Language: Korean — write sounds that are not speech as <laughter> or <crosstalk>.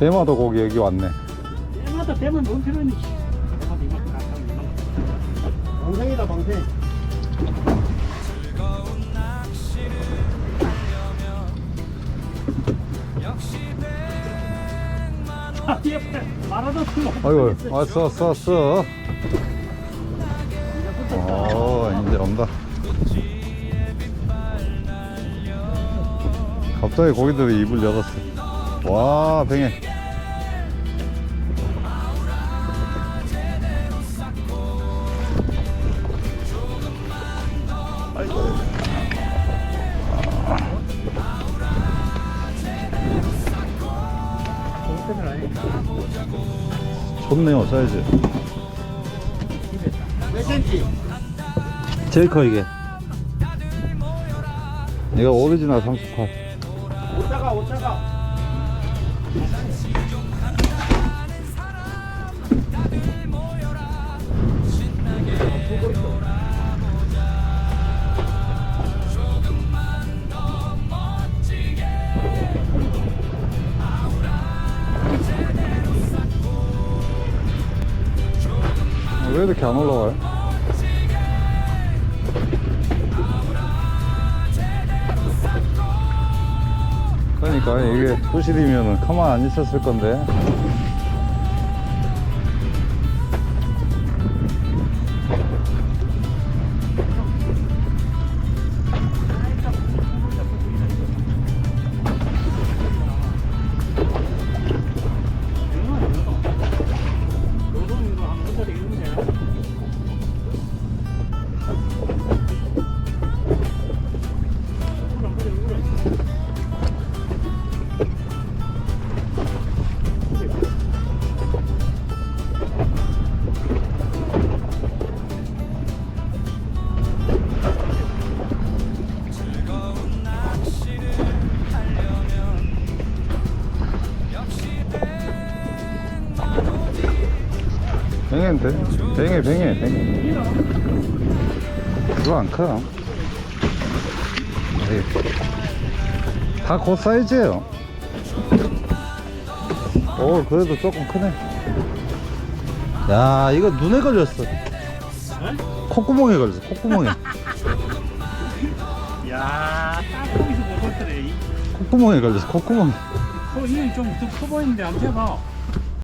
대마도 고기 여기 왔네. 때마다 되면 뭔 필요니? 이만큼 이만큼. 방생이다 방생 아, 옆에 말하다 틀려. 아이고, 왔어, 왔어, 왔어. 어, 이제 온다. 갑자기 고기들이 입을 열었어. 와, 아니. 좋네요, 사이즈. 제일 커, 이게. 얘가 오리지널 38. 오차가 오차가 왜 이렇게 안 올라와요? 그러니까 이게 부실이면 가만 안 있었을 건데 돼 뱅해 뱅해 뱅해. 그거 안 커. 다그 사이즈예요. 오 그래도 조금 크네. 야 이거 눈에 걸렸어. 콧구멍에 걸렸어 콧구멍에. <laughs> 야, 못 봤더래. 콧구멍에 걸렸어 콧구멍에. 어, 이건 좀더 커 보이는데 안 돼봐.